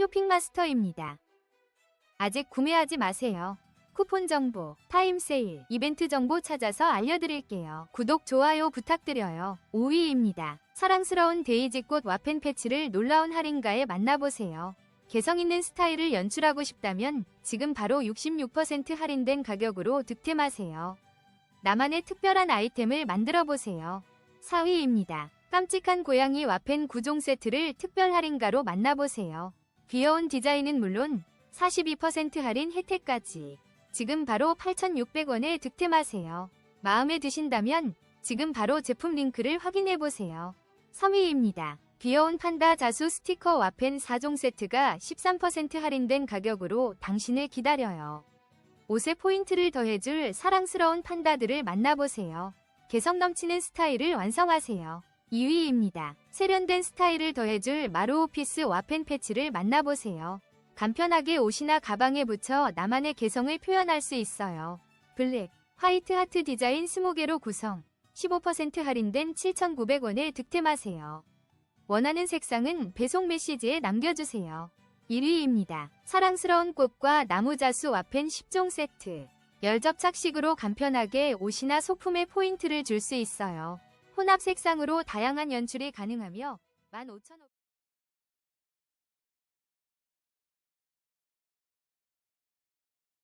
쇼핑마스터입니다. 아직 구매하지 마세요. 쿠폰 정보, 타임 세일, 이벤트 정보 찾아서 알려드릴게요. 구독, 좋아요 부탁드려요. 5위입니다. 사랑스러운 데이지꽃 와펜 패치를 놀라운 할인가에 만나보세요. 개성 있는 스타일을 연출하고 싶다면 지금 바로 66% 할인된 가격으로 득템하세요. 나만의 특별한 아이템을 만들어 보세요. 4위입니다. 깜찍한 고양이 와펜 9종 세트를 특별 할인가로 만나보세요. 귀여운 디자인은 물론 42% 할인 혜택까지. 지금 바로 8,600원에 득템하세요. 마음에 드신다면 지금 바로 제품 링크를 확인해 보세요. 3위입니다. 귀여운 판다 자수 스티커 와펜 4종 세트가 13% 할인된 가격으로 당신을 기다려요. 옷에 포인트를 더해줄 사랑스러운 판다들을 만나보세요. 개성 넘치는 스타일을 완성하세요. 2위입니다. 세련된 스타일을 더해줄 마루오피스 와펜 패치를 만나보세요. 간편하게 옷이나 가방에 붙여 나만의 개성을 표현할 수 있어요. 블랙, 화이트 하트 디자인 20개로 구성, 15% 할인된 7,900원에 득템하세요. 원하는 색상은 배송 메시지에 남겨주세요. 1위입니다. 사랑스러운 꽃과 나무자수 와펜 10종 세트. 열접착식으로 간편하게 옷이나 소품에 포인트를 줄 수 있어요. 혼합 색상으로 다양한 연출이 가능하며 15,000원